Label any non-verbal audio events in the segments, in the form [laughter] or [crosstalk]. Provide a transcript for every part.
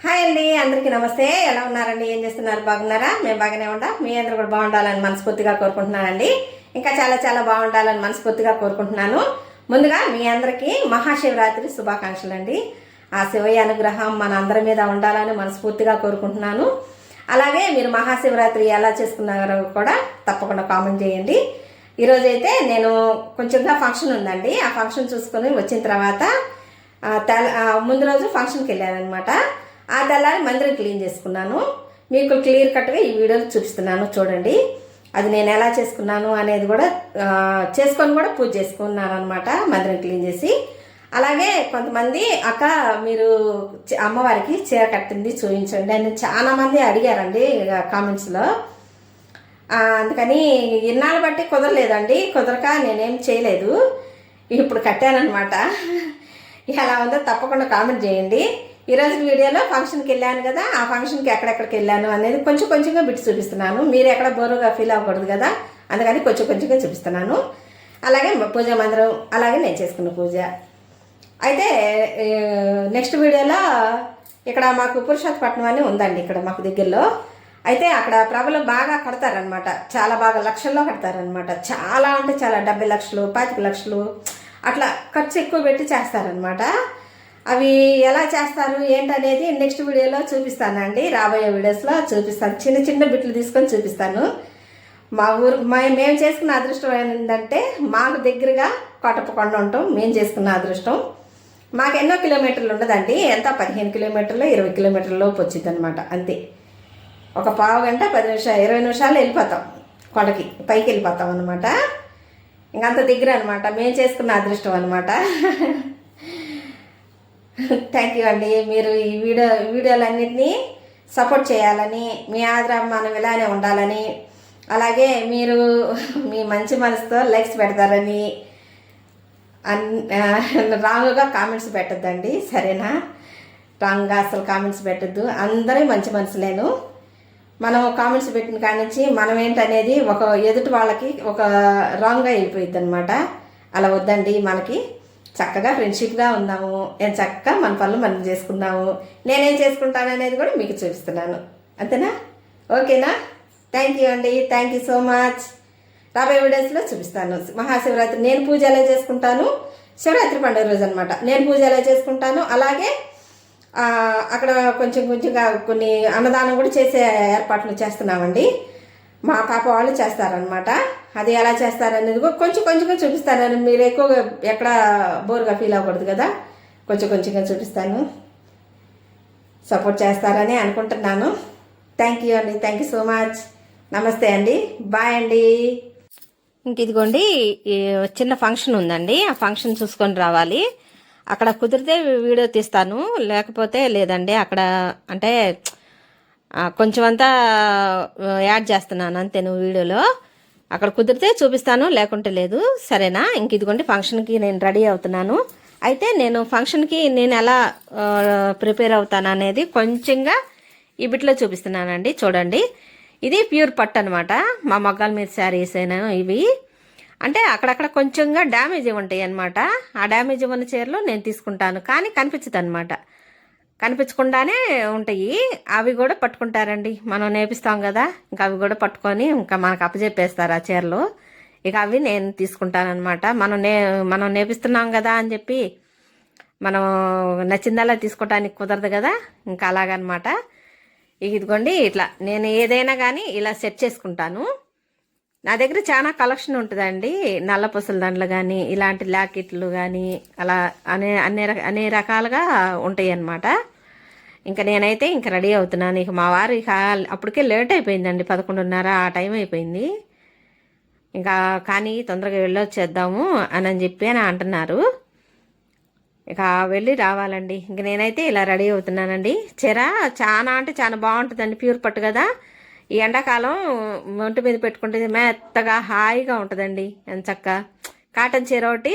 Hi అండి అందరికీ నమస్తే. ఎలా ఉన్నారండి? ఏం చేస్తున్నారు? బాగున్నారా? మేము బాగానే ఉంటాం. మీ అందరూ కూడా బాగుండాలని మనస్ఫూర్తిగా కోరుకుంటున్నానండి. ఇంకా చాలా చాలా బాగుండాలని మనస్ఫూర్తిగా కోరుకుంటున్నాను. ముందుగా మీ అందరికీ మహాశివరాత్రి శుభాకాంక్షలు అండి ఆ శివయ్య అనుగ్రహం మన అందరి మీద ఉండాలని మనస్ఫూర్తిగా కోరుకుంటున్నాను. అలాగే మీరు మహాశివరాత్రి ఎలా చేసుకున్నారో కూడా తప్పకుండా కామెంట్ చేయండి. ఈరోజైతే నేను కొంచెంగా ఫంక్షన్ ఉందండి. ఆ ఫంక్షన్ చూసుకొని వచ్చిన తర్వాత ఆ, ముందు రోజు ఫంక్షన్కి వెళ్ళానమాట ఆ దళాన్ని మందిరం క్లీన్ చేసుకున్నాను. మీకు క్లియర్ కట్గా ఈ వీడియోలు చూపిస్తున్నాను చూడండి. అది నేను ఎలా చేసుకున్నాను అనేది కూడా చేసుకొని కూడా పూజ చేసుకున్నాను అనమాట మందిరం క్లీన్ చేసి. అలాగే కొంతమంది అక్క మీరు అమ్మవారికి చీర కట్టింది చూపించండి అని చాలా మంది అడిగారండి కామెంట్స్లో అందుకని ఇన్నాళ్ళు బట్టి కుదరలేదండి కుదరక నేనేం చేయలేదు. ఇప్పుడు కట్టానమాట ఎలా ఉందో తప్పకుండా కామెంట్ చేయండి. ఈరోజు వీడియోలో ఫంక్షన్కి వెళ్ళాను కదా ఆ ఫంక్షన్కి ఎక్కడెక్కడికి వెళ్ళాను అనేది కొంచెం కొంచెంగా బిట్టి చూపిస్తున్నాను. మీరు ఎక్కడ బోరుగా ఫీల్ అవ్వకూడదు కదా అందుకని కొంచెం కొంచెంగా చూపిస్తున్నాను. అలాగే పూజ మందిరం అలాగే నేను చేసుకున్న పూజ. అయితే నెక్స్ట్ వీడియోలో ఇక్కడ మాకు పురుషోత్పట్నం అని ఉందండి ఇక్కడ మాకు దగ్గరలో. అయితే అక్కడ ప్రభలు బాగా కడతారనమాట చాలా బాగా లక్షల్లో కడతారనమాట చాలా అంటే చాలా డెబ్బై లక్షలు పాతిక లక్షలు అట్లా ఖర్చు ఎక్కువ పెట్టి చేస్తారనమాట అవి ఎలా చేస్తారు ఏంటనేది నెక్స్ట్ వీడియోలో చూపిస్తానండి. రాబోయే వీడియోస్లో చూపిస్తాను. చిన్న చిన్న బిట్లు తీసుకొని చూపిస్తాను. మా ఊరు మా మేము చేసుకున్న అదృష్టం ఏంటంటే మాకు దగ్గరగా కొట్టపకొండ ఉంటాం. మేము చేసుకున్న అదృష్టం. మాకు ఎన్నో కిలోమీటర్లు ఉండదండి. ఎంత? పదిహేను కిలోమీటర్లు ఇరవై కిలోమీటర్ల లోపు వచ్చింది అనమాట అంతే. ఒక పావు గంట పది నిమిషాలు ఇరవై నిమిషాలు వెళ్ళిపోతాం కొండకి పైకి వెళ్ళిపోతాం అనమాట ఇంకంత దగ్గర అనమాట మేము చేసుకున్న అదృష్టం అనమాట థ్యాంక్ యూ అండి. మీరు ఈ వీడియో వీడియోలన్నింటినీ సపోర్ట్ చేయాలని మీ ఆదరాభిమానం ఇలానే ఉండాలని అలాగే మీరు మీ మంచి మనసుతో లైక్స్ పెడతారని అన్ రాంగ్గా కామెంట్స్ పెట్టద్దండి. సరేనా? రాంగ్గా అసలు కామెంట్స్ పెట్టద్దు. అందరూ మంచి మనసులేను. మనం కామెంట్స్ పెట్టిన కాడి నుంచి మనం ఏంటనేది ఒక ఎదుటి వాళ్ళకి ఒక రాంగ్గా వెళ్ళిపోయింది అనమాట అలా వద్దండి మనకి. చక్కగా ఫ్రెండ్షిప్గా ఉందాము నేను చక్కగా మన పనులు మనం చేసుకుందాము నేనేం చేసుకుంటాను అనేది కూడా మీకు చూపిస్తున్నాను. అంతేనా? ఓకేనా? థ్యాంక్ యూ అండి. థ్యాంక్ యూ సో మచ్ రాబోయే వీడియోస్లో చూపిస్తాను. మహాశివరాత్రి నేను పూజ ఎలా చేసుకుంటాను? శివరాత్రి పండుగ రోజు అనమాట నేను పూజ ఎలా చేసుకుంటాను? అలాగే అక్కడ కొంచెం కొంచెంగా కొన్ని అన్నదానం కూడా చేసే ఏర్పాట్లు చేస్తున్నామండి. మా పాప వాళ్ళు చేస్తారనమాట అది ఎలా చేస్తారనేది కొంచెం కొంచెంగా చూపిస్తాను. మీరు ఎక్కువగా ఎక్కడ బోర్గా ఫీల్ అవ్వకూడదు కదా. కొంచెం కొంచెంగా చూపిస్తాను. సపోర్ట్ చేస్తారని అనుకుంటున్నాను. థ్యాంక్ యూ అండి. థ్యాంక్ యూ సో మచ్ నమస్తే అండి. బాయ్ అండి. ఇంక ఇదిగోండి చిన్న ఫంక్షన్ ఉందండి. ఆ ఫంక్షన్ చూసుకొని రావాలి. అక్కడ కుదిరితే వీడియో తీస్తాను. లేకపోతే లేదండి అక్కడ అంటే కొంచెం అంతా యాడ్ చేస్తున్నాను అంతే నువ్వు వీడియోలో. అక్కడ కుదిరితే చూపిస్తాను లేకుంటే లేదు. సరేనా? ఇంక ఇదిగోండి ఫంక్షన్కి నేను రెడీ అవుతున్నాను. అయితే నేను ఫంక్షన్కి నేను ఎలా ప్రిపేర్ అవుతాను అనేది కొంచెంగా ఈ బిట్లో చూపిస్తున్నానండి. చూడండి. ఇది ప్యూర్ పట్ అనమాట మా మగ్గాల మీద శారీస్ అయినాను ఇవి. అంటే అక్కడక్కడ కొంచెంగా డ్యామేజ్ ఉంటాయి అనమాట ఆ డ్యామేజ్ ఉన్న చీరలు నేను తీసుకుంటాను. కానీ కనిపించదు అనమాట కనిపించకుండానే ఉంటాయి. అవి కూడా పట్టుకుంటారండి. మనం నేపిస్తాం కదా ఇంకా అవి కూడా పట్టుకొని ఇంకా మనకు అప్పచెప్పేస్తారు ఆ చీరలు. ఇక అవి నేను తీసుకుంటానమాట మనం నే మనం నేపిస్తున్నాం కదా అని చెప్పి మనం నచ్చిందలా తీసుకోవటానికి కుదరదు కదా ఇంకా అలాగనమాట ఇదిగోండి ఇట్లా నేను ఏదైనా కానీ ఇలా సెట్ చేసుకుంటాను. నా దగ్గర చాలా కలెక్షన్ ఉంటుందండి. నల్ల పుసల దండలు కానీ ఇలాంటి లాకెట్లు కానీ అలా అనే అన్ని రక- రకాలుగా ఉంటాయి అన్నమాట ఇంకా నేనైతే ఇంకా రెడీ అవుతున్నాను. ఇక మా వారు ఇక అప్పటికే లేట్ అయిపోయిందండి. పదకొండున్నర ఆ టైం అయిపోయింది. ఇంకా కానీ తొందరగా వెళ్ళొచ్చేద్దాము అని అని చెప్పి అని అంటున్నారు. ఇక వెళ్ళి రావాలండి. ఇంక నేనైతే ఇలా రెడీ అవుతున్నానండి. చీర చాలా అంటే చాలా బాగుంటుందండి. ప్యూర్ పట్టు కదా. ఈ ఎండాకాలం ఒంటి మీద పెట్టుకుంటే మెత్తగా హాయిగా ఉంటుందండి ఎంచక్క. కాటన్ చీర ఒకటి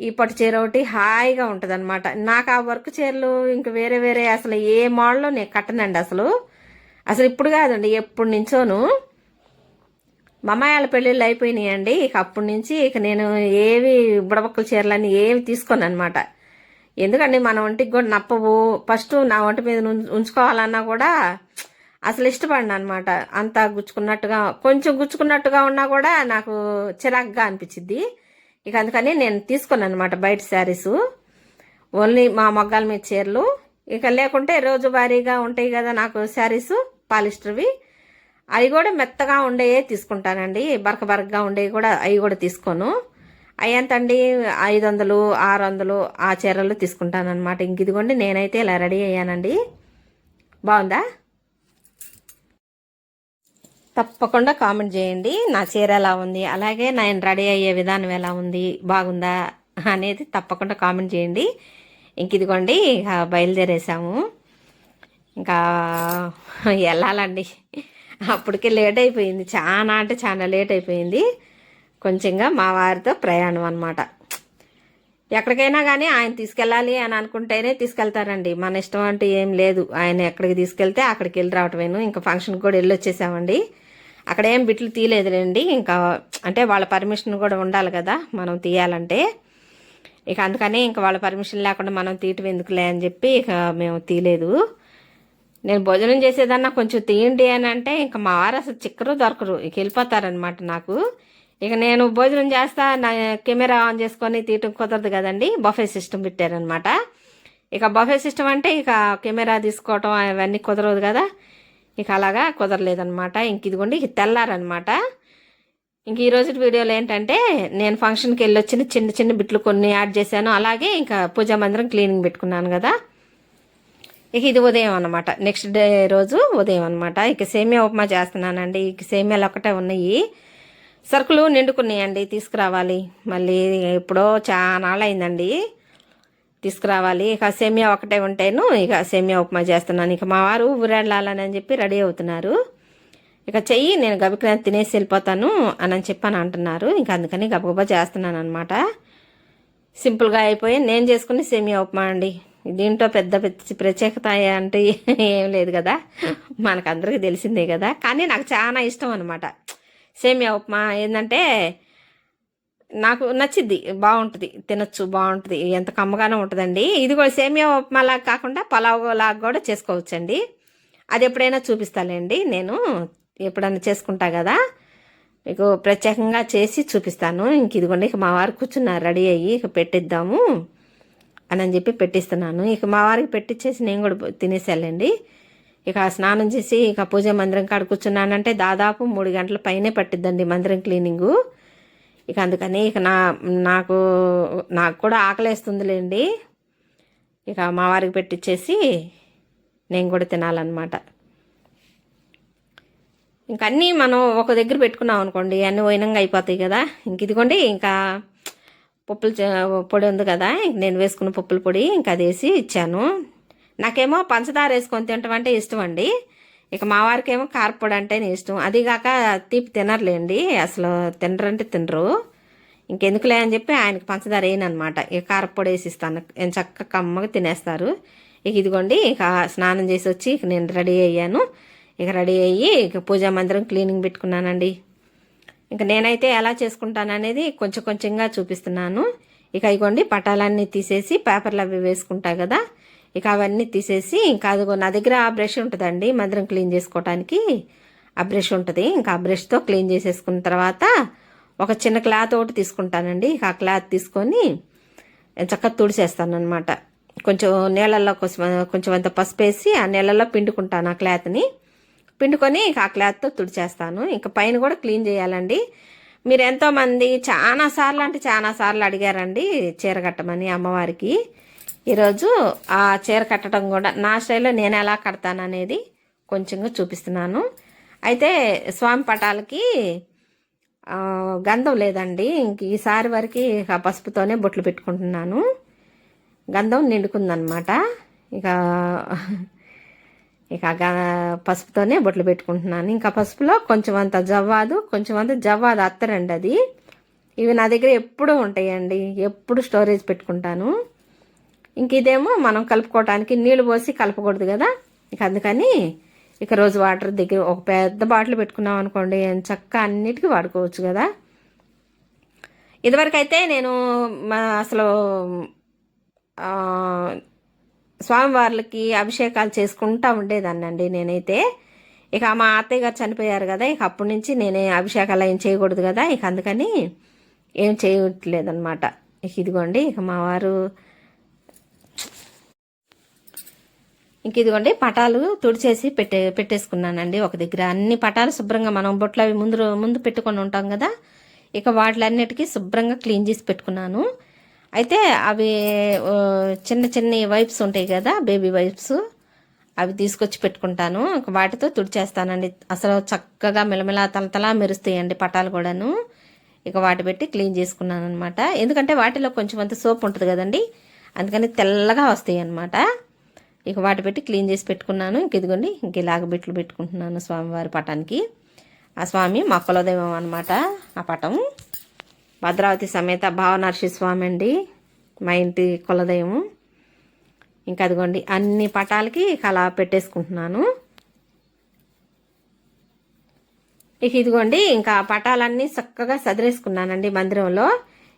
ఈ పట్టు చీర ఒకటి హాయిగా ఉంటుంది అనమాట నాకు ఆ వర్క్ చీరలు ఇంక వేరే వేరే అసలు ఏ మోడల్లో నేను కట్టనండి అసలు. అసలు ఇప్పుడు కాదండి ఎప్పటి నుంచోను. మా అమ్మాయిల పెళ్ళిళ్ళు అయిపోయినాయండి ఇక అప్పటి నుంచి ఇక నేను ఏవి బుడబక్కల చీరలని ఏవి తీసుకోను అనమాట ఎందుకండి మన ఒంటికి కూడా నప్పవు. ఫస్ట్ నా ఒంటి మీద ఉంచుకోవాలన్నా కూడా అసలు ఇష్టపడిన అనమాట అంతా గుచ్చుకున్నట్టుగా కొంచెం గుచ్చుకున్నట్టుగా ఉన్నా కూడా నాకు చిరాగ్గా అనిపించింది ఇక అందుకని నేను తీసుకున్నాను అనమాట బయట శారీస్. ఓన్లీ మా మొగ్గాల మీద చీరలు. ఇక లేకుంటే రోజువారీగా ఉంటాయి కదా నాకు శారీస్ పాలిస్టర్వి. అవి కూడా మెత్తగా ఉండేవే తీసుకుంటానండి. బరక బరకగా ఉండేవి కూడా అవి కూడా తీసుకోను. అవి ఎంతండి? ఐదు వందలు ఆరు వందలు ఆ చీరలు తీసుకుంటాను అనమాట ఇంక ఇదిగోండి నేనైతే ఇలా రెడీ అయ్యానండి. బాగుందా? తప్పకుండా కామెంట్ చేయండి. నా చీర ఎలా ఉంది? అలాగే నేను రెడీ అయ్యే విధానం ఎలా ఉంది? బాగుందా? అనేది తప్పకుండా కామెంట్ చేయండి. ఇంక ఇదిగోండి ఇక బయలుదేరేసాము. ఇంకా వెళ్ళాలండి. అప్పటికే లేట్ అయిపోయింది. చాలా అంటే చాలా లేట్ అయిపోయింది. కొంచెంగా మా వారితో ప్రయాణం అనమాట ఎక్కడికైనా కానీ ఆయన తీసుకెళ్ళాలి అని అనుకుంటేనే తీసుకెళ్తారండి. మన ఇష్టం అంటూ ఏం లేదు. ఆయన ఎక్కడికి తీసుకెళ్తే అక్కడికి వెళ్ళి రావటమేను. ఇంకా ఫంక్షన్కి కూడా వెళ్ళి వచ్చేసామండి అక్కడ ఏం బిట్లు తీయలేదులేండి. ఇంకా అంటే వాళ్ళ పర్మిషన్ కూడా ఉండాలి కదా మనం తీయాలంటే. ఇక అందుకని ఇంకా వాళ్ళ పర్మిషన్ లేకుండా మనం తీయటం ఎందుకులే అని చెప్పి ఇక మేము తీయలేదు. నేను భోజనం చేసేదన్నా కొంచెం తీయండి అని అంటే ఇంకా మా వారు అసలు చిక్కరు దొరకరు. ఇక వెళ్ళిపోతారనమాట నాకు. ఇక నేను భోజనం చేస్తా నా కెమెరా ఆన్ చేసుకొని తీయటం కుదరదు కదండి. బఫే సిస్టమ్ పెట్టారనమాట ఇక బఫే సిస్టమ్ అంటే ఇక కెమెరా తీసుకోవటం అవన్నీ కుదరదు కదా. ఇక అలాగా కుదరలేదనమాట ఇంక ఇదిగోండి ఇక తెల్లారనమాట ఇంక ఈరోజు వీడియోలో ఏంటంటే నేను ఫంక్షన్కి వెళ్ళి వచ్చిన చిన్న చిన్న బిట్లు కొన్ని యాడ్ చేశాను. అలాగే ఇంకా పూజా మందిరం క్లీనింగ్ పెట్టుకున్నాను కదా. ఇక ఇది ఉదయం అనమాట నెక్స్ట్ డే రోజు ఉదయం అనమాట ఇక సేమియా ఉప్మా చేస్తున్నానండి. ఇక సేమియాలు ఒకటే ఉన్నాయి. సరుకులు నిండుకున్నాయండి తీసుకురావాలి. మళ్ళీ ఎప్పుడో చాలా అయిందండి తీసుకురావాలి. ఇక సేమియా ఒకటే ఉంటేను ఇక సేమియా ఉప్మా చేస్తున్నాను. ఇక మా వారు ఊరెళ్ళాలని అని చెప్పి రెడీ అవుతున్నారు. ఇక చెయ్యి నేను గబికన తినేసి వెళ్ళిపోతాను అని అని చెప్పని అంటున్నారు. ఇంకా అందుకని గబగబా చేస్తున్నాను అనమాట సింపుల్గా అయిపోయి నేను చేసుకుని సేమియా ఉప్మా అండి. దీంట్లో పెద్ద ప్రత్యేకత అంటే ఏం లేదు కదా. మనకందరికీ తెలిసిందే కదా. కానీ నాకు చాలా ఇష్టం అనమాట సేమియా ఉప్మా ఏంటంటే నాకు నచ్చిద్ది బాగుంటుంది తినొచ్చు బాగుంటుంది ఎంత కమ్మగానే ఉంటుందండి. ఇది కూడా సేమియా ఉప్మా లాగా కాకుండా పలావ్ లాగా కూడా చేసుకోవచ్చండి. అది ఎప్పుడైనా చూపిస్తాలేండి నేను ఎప్పుడైనా చేసుకుంటా కదా. మీకు ప్రత్యేకంగా చేసి చూపిస్తాను. ఇంక ఇదిగోండి ఇక మా వారు కూర్చున్నారు రెడీ అయ్యి ఇక పెట్టిద్దాము అని అని చెప్పి పెట్టిస్తున్నాను. ఇక మా వారికి పెట్టించేసి నేను కూడా తినేసేయాలండి. ఇక స్నానం చేసి ఇక పూజ మందిరం కాడ కూర్చున్నానంటే దాదాపు మూడు గంటల పైనే పట్టిద్దండి మందిరం క్లీనింగు. ఇక అందుకని ఇక నా నాకు నాకు కూడా ఆకలేస్తుందిలేండి. ఇక మా వారికి పెట్టించేసి నేను కూడా తినాలన్నమాట. ఇంక అన్నీ మనం ఒక దగ్గర పెట్టుకున్నాం అనుకోండి అన్నీ వైనంగా అయిపోతాయి కదా. ఇంక ఇదిగోండి ఇంకా పప్పుల పొడి ఉంది కదా ఇంక నేను వేసుకున్న పప్పుల పొడి ఇంకా అది వేసి ఇచ్చాను. నాకేమో పంచదార వేసుకొని తినటం అంటే ఇష్టం అండి ఇక మా వారికి ఏమో కారపొడి అంటేనే ఇష్టం. అదిగాక తీపి తినర్లేండి. అసలు తినరంటే తినరు. ఇంకెందుకులే అని చెప్పి ఆయనకి పంచదార వేయనమాట ఇక కారపొడి వేసి ఇస్తాను నేను చక్కగా కమ్మగా తినేస్తారు. ఇక ఇదిగోండి ఇక స్నానం చేసి వచ్చి ఇక నేను రెడీ అయ్యాను. ఇక రెడీ అయ్యి ఇక పూజా మందిరం క్లీనింగ్ పెట్టుకున్నానండి. ఇంకా నేనైతే ఎలా చేసుకుంటాను అనేది కొంచెం కొంచెంగా చూపిస్తున్నాను. ఇక ఇగోండి పటాలన్నీ తీసేసి పేపర్లు అవి వేసుకుంటా కదా. ఇక అవన్నీ తీసేసి ఇంకా అదిగో నా దగ్గర ఆ బ్రష్ ఉంటుందండి మందిరం క్లీన్ చేసుకోవటానికి ఆ బ్రష్ ఉంటుంది ఇంకా ఆ బ్రష్తో క్లీన్ చేసేసుకున్న తర్వాత ఒక చిన్న క్లాత్ ఒకటి తీసుకుంటానండి. ఇక ఆ క్లాత్ తీసుకొని చక్కగా తుడిచేస్తాను అనమాట కొంచెం నీళ్ళల్లో కొంచెం కొంచెం అంత పసుపు వేసి ఆ నీళ్ళల్లో పిండుకుంటాను ఆ క్లాత్ని. పిండుకొని ఆ క్లాత్తో తుడిచేస్తాను. ఇంకా పైన కూడా క్లీన్ చేయాలండి. మీరు ఎంతోమంది చాలా సార్లు అంటే చాలా సార్లు అడిగారండి చీర కట్టమని అమ్మవారికి. ఈరోజు ఆ చీర కట్టడం కూడా నా స్టైల్లో నేను ఎలా కడతాను అనేది కొంచెంగా చూపిస్తున్నాను. అయితే స్వామి పటాలకి గంధం లేదండి. ఇంక ఈసారి వరకు ఇక పసుపుతోనే బొట్లు పెట్టుకుంటున్నాను. గంధం నిండుకుందనమాట. ఇక ఇక గ- పసుపుతోనే బొట్లు పెట్టుకుంటున్నాను. ఇంకా పసుపులో కొంచెం అంత జవ్వాదు కొంచెం అంత జవ్వాదు అత్తరండి అది. ఇవి నా దగ్గర ఎప్పుడూ ఉంటాయండి. ఎప్పుడు స్టోరేజ్ పెట్టుకుంటాను. ఇంక ఇదేమో మనం కలుపుకోవటానికి నీళ్ళు పోసి కలపకూడదు కదా? ఇక అందుకని ఇక రోజు వాటర్ దగ్గర ఒక పెద్ద బాటిల్ పెట్టుకున్నాం అనుకోండి చక్క అన్నిటికీ వాడుకోవచ్చు కదా? ఇదివరకైతే నేను మా అసలు స్వామివార్లకి అభిషేకాలు చేసుకుంటా ఉండేదాన్నండి నేనైతే. ఇక మా అత్తయ్య గారు చనిపోయారు కదా ఇక అప్పటి నుంచి నేనే అభిషేకాలు ఏం చేయకూడదు కదా? ఇక అందుకని ఏం చేయట్లేదన్నమాట. ఇక ఇదిగోండి ఇక మా వారు ఇంక ఇదిగోండి పటాలు తుడిచేసి పెట్టే పెట్టేసుకున్నానండి ఒక దగ్గర. అన్ని పటాలు శుభ్రంగా మనం బొట్లు అవి ముందు ముందు పెట్టుకొని ఉంటాం కదా ఇక వాటిలన్నిటికీ శుభ్రంగా క్లీన్ చేసి పెట్టుకున్నాను. అయితే అవి చిన్న చిన్న వైప్స్ ఉంటాయి కదా బేబీ వైప్స్ అవి తీసుకొచ్చి పెట్టుకుంటాను. వాటితో తుడిచేస్తానండి. అసలు చక్కగా మెలమెల తలతలా మెరుస్తాయండి పటాలు కూడాను. ఇక వాటి పెట్టి క్లీన్ చేసుకున్నాను అనమాట ఎందుకంటే వాటిలో కొంచెం అంత సోప్ ఉంటుంది కదండి అందుకని తెల్లగా వస్తాయి అనమాట ఇక వాటి పెట్టి క్లీన్ చేసి పెట్టుకున్నాను. ఇంక ఇదిగోండి ఇంక ఇలాగ బిట్లు పెట్టుకుంటున్నాను స్వామివారి పటానికి. ఆ స్వామి మా కులదైవం అనమాట ఆ పటం. భద్రావతి సమేత భావనర్షి స్వామి అండి మా ఇంటి కులదైవం. ఇంకా అదిగోండి అన్ని పటాలకి ఇక అలా పెట్టేసుకుంటున్నాను. ఇక ఇదిగోండి ఇంకా పటాలన్నీ చక్కగా సదిరేసుకున్నానండి మందిరంలో.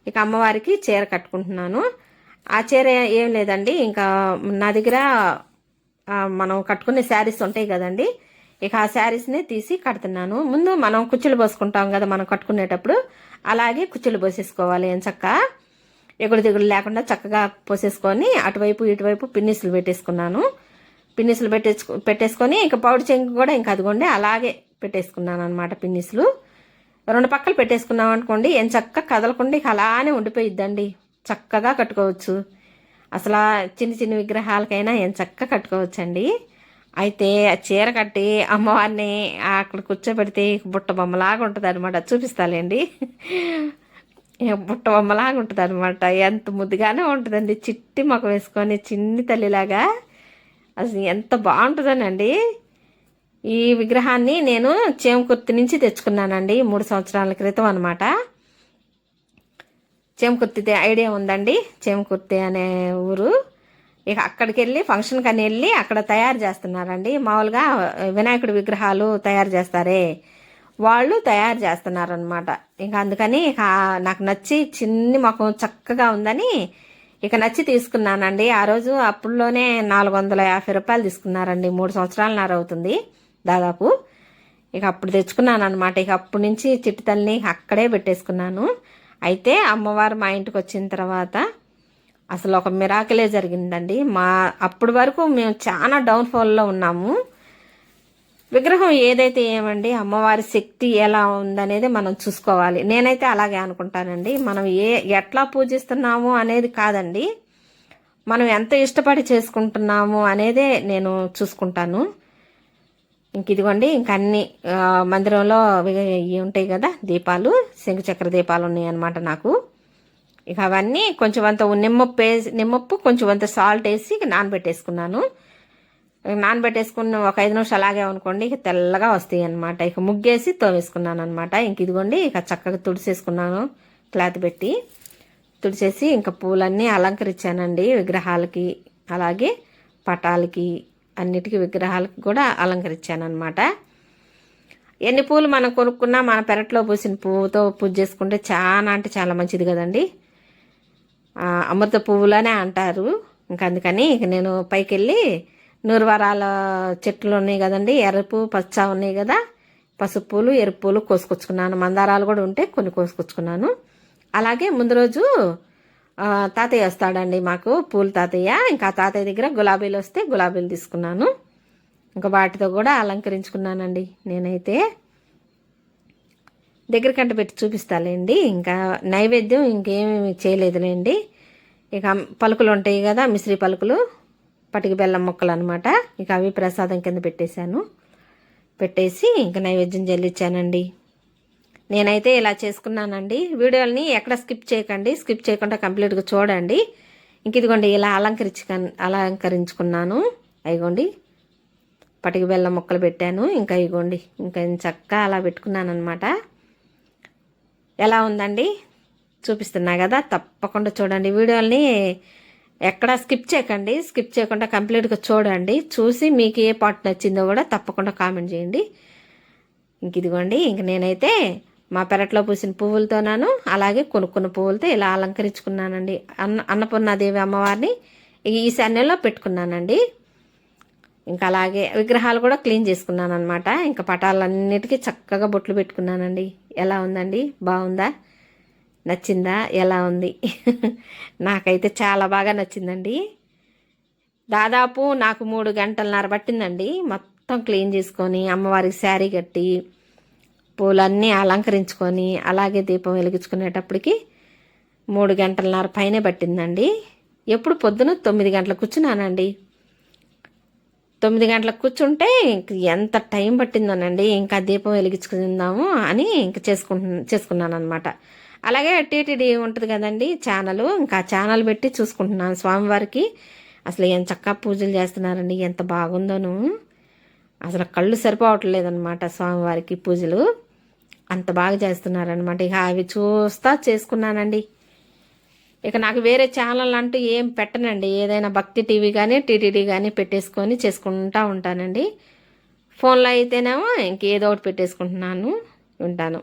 ఇక అమ్మవారికి చీర కట్టుకుంటున్నాను. ఆ చీర ఏం లేదండి. ఇంకా నా దగ్గర మనం కట్టుకునే శారీస్ ఉంటాయి కదండి. ఇక ఆ శారీస్ని తీసి కడుతున్నాను. ముందు మనం కుచ్చులు పోసుకుంటాం కదా మనం కట్టుకునేటప్పుడు. అలాగే కుచ్చులు పోసేసుకోవాలి ఏం చక్క. ఎగుడు దిగుడు లేకుండా చక్కగా పోసేసుకొని అటువైపు ఇటువైపు పిన్నిసులు పెట్టేసుకున్నాను. పిన్నిసులు పెట్టేసుకు పెట్టేసుకొని ఇంకా పౌడర్ చెంగు కూడా ఇంకా అదిగోండి అలాగే పెట్టేసుకున్నాను అనమాట పిన్నిసులు. రెండు పక్కలు పెట్టేసుకున్నాం అనుకోండి ఏం చక్క కదలకుండా ఇక అలానే ఉండిపోయిద్దండి. చక్కగా కట్టుకోవచ్చు. అసలు చిన్ని చిన్న చిన్న విగ్రహాలకైనా ఏం చక్కగా కట్టుకోవచ్చండి. అయితే ఆ చీర కట్టి అమ్మవారిని అక్కడ కూర్చోబెడితే బుట్ట బొమ్మలాగా ఉంటుంది అనమాట చూపిస్తాలేండి బుట్ట బొమ్మలాగా ఉంటుంది అనమాట ఎంత ముద్దుగానే ఉంటుందండి. చిట్టి మొక్క వేసుకొని చిన్ని తల్లిలాగా. అసలు ఎంత బాగుంటుందనండి. ఈ విగ్రహాన్ని నేను చేమకుర్తి నుంచి తెచ్చుకున్నానండి. మూడు సంవత్సరాల క్రితం అనమాట చేమకుర్తి ఐడియా ఉందండి. చేమకుర్తి అనే ఊరు. ఇక అక్కడికి వెళ్ళి ఫంక్షన్కి అని వెళ్ళి అక్కడ తయారు చేస్తున్నారండి. మామూలుగా వినాయకుడి విగ్రహాలు తయారు చేస్తారే వాళ్ళు తయారు చేస్తున్నారనమాట ఇక అందుకని ఇక నాకు నచ్చి చిన్ని మొఖం చక్కగా ఉందని ఇక నచ్చి తీసుకున్నానండి. ఆ రోజు అప్పుల్లోనే నాలుగు వందల యాభై రూపాయలు తీసుకున్నారండి. మూడు సంవత్సరాల నార అవుతుంది దాదాపు. ఇక అప్పుడు తెచ్చుకున్నాను అనమాట ఇక అప్పటి నుంచి చిట్టుతల్లిని అక్కడే పెట్టేసుకున్నాను. అయితే అమ్మవారు మా ఇంటికి వచ్చిన తర్వాత అసలు ఒక మిరాకిలే జరిగిందండి. మా అప్పటి వరకు మేము చాలా డౌన్ఫాల్లో ఉన్నాము. విగ్రహం ఏదైతే ఏమండి అమ్మవారి శక్తి ఎలా ఉందనేది మనం చూసుకోవాలి. నేనైతే అలాగే అనుకుంటానండి. మనం ఏ ఎట్లా పూజిస్తున్నాము అనేది కాదండి. మనం ఎంత ఇష్టపడి చేసుకుంటున్నాము అనేదే నేను చూసుకుంటాను. ఇంక ఇదిగోండి ఇంక అన్ని మందిరంలో ఇవి ఇవి ఉంటాయి కదా దీపాలు శంఖచక్ర దీపాలు ఉన్నాయి అన్నమాట నాకు. ఇక అవన్నీ కొంచెం అంత నిమ్మప్పు వేసి నిమ్మప్పు కొంచెం అంత సాల్ట్ వేసి ఇక నానబెట్టేసుకున్నాను. నానబెట్టేసుకున్న ఒక ఐదు నిమిషాలు అలాగే అనుకోండి ఇక తెల్లగా వస్తాయి అనమాట ఇక ముగ్గేసి తోమేసుకున్నాను అనమాట ఇంక ఇదిగోండి ఇక చక్కగా తుడిసేసుకున్నాను క్లాత్ పెట్టి. తుడిచేసి ఇంకా పూలన్నీ అలంకరించానండి విగ్రహాలకి అలాగే పటాలకి అన్నిటికీ విగ్రహాలకు కూడా అలంకరించాను అనమాట ఎన్ని పూలు మనం కొనుక్కున్నా మన పెరట్లో పూసిన పువ్వుతో పూజ చేసుకుంటే చాలా అంటే చాలా మంచిది కదండి. అమృత పువ్వులనే అంటారు. ఇంకా అందుకని ఇక నేను పైకి వెళ్ళి నూరువరాల చెట్లు ఉన్నాయి కదండి. ఎర్రపు పచ్చ ఉన్నాయి కదా. పసుపు పూలు ఎరుపు పూలు కోసుకొచ్చుకున్నాను. మందారాలు కూడా ఉంటే కొన్ని కోసుకొచ్చుకున్నాను. అలాగే ముందు రోజు తాతయ్య వస్తాడండి మాకు పూల తాతయ్య. ఇంకా తాతయ్య దగ్గర గులాబీలు వస్తే గులాబీలు తీసుకున్నాను. ఇంకా వాటితో కూడా అలంకరించుకున్నానండి నేనైతే. దగ్గర కంట పెట్టి చూపిస్తాలేండి. ఇంకా నైవేద్యం ఇంకేమీ చేయలేదులేండి. ఇక పలుకులు ఉంటాయి కదా మిశ్రీ పలుకులు పటికి బెల్లం ముక్కలు అనమాట ఇక అవి ప్రసాదం కింద పెట్టేశాను. పెట్టేసి ఇంకా నైవేద్యం చెల్లించానండి నేనైతే ఇలా చేసుకున్నానండి. వీడియోని ఎక్కడ స్కిప్ చేయకండి. స్కిప్ చేయకుండా కంప్లీట్గా చూడండి. ఇంక ఇదిగోండి ఇలా అలంకరించు అలంకరించుకున్నాను. అయిగోండి పటికి బెల్లం ముక్కలు పెట్టాను. ఇంకా ఇగోండి ఇంకా చక్కగా అలా పెట్టుకున్నాను అనమాట ఎలా ఉందండి? చూపిస్తున్నా కదా తప్పకుండా చూడండి. వీడియోని ఎక్కడ స్కిప్ చేయకండి. స్కిప్ చేయకుండా కంప్లీట్గా చూడండి. చూసి మీకు ఏ పార్ట్ నచ్చిందో కూడా తప్పకుండా కామెంట్ చేయండి. ఇంక ఇదిగోండి ఇంక నేనైతే మా పెరట్లో పూసిన పువ్వులతోనూ అలాగే కొనుక్కున్న పువ్వులతో ఇలా అలంకరించుకున్నానండి. అన్న అన్నపూర్ణాదేవి అమ్మవారిని ఈ ఈశాన్యంలో పెట్టుకున్నానండి. ఇంకా అలాగే విగ్రహాలు కూడా క్లీన్ చేసుకున్నాను అనమాట ఇంకా పటాలన్నిటికీ చక్కగా బొట్లు పెట్టుకున్నానండి. ఎలా ఉందండి? బాగుందా? నచ్చిందా? ఎలా ఉంది? [laughs] నాకైతే చాలా బాగా నచ్చిందండి. దాదాపు నాకు మూడు గంటలన్నర పట్టిందండి. మొత్తం క్లీన్ చేసుకొని అమ్మవారికి శారీ కట్టి పూలన్నీ అలంకరించుకొని అలాగే దీపం వెలిగించుకునేటప్పటికి మూడు గంటలన్నర పైనే పట్టిందండి. ఎప్పుడు పొద్దున తొమ్మిది గంటలకు కూర్చున్నానండి. తొమ్మిది గంటలకు కూర్చుంటే ఇంక ఎంత టైం పట్టిందోనండి. ఇంకా దీపం వెలిగించుకుందాము అని ఇంక చేసుకుంటు చేసుకున్నాను అనమాట అలాగే టీటీడీ ఉంటుంది కదండి ఛానల్. ఇంకా ఛానల్ పెట్టి చూసుకుంటున్నాను స్వామివారికి. అసలు ఎంత చక్కగా పూజలు చేస్తున్నారండి ఎంత బాగుందోను. అసలు కళ్ళు సరిపోవట్లేదన్నమాట స్వామివారికి పూజలు. అంత బాగా చేస్తున్నారనమాట ఇక అవి చూస్తా చేసుకున్నానండి. ఇక నాకు వేరే ఛానల్ అంటూ ఏం పెట్టనండి. ఏదైనా భక్తి టీవీ కానీ టీటీడీ కానీ పెట్టేసుకొని చేసుకుంటా ఉంటానండి. ఫోన్లో అయితేనేమో ఇంకేదో ఒకటి పెట్టేసుకుంటున్నాను ఉంటాను.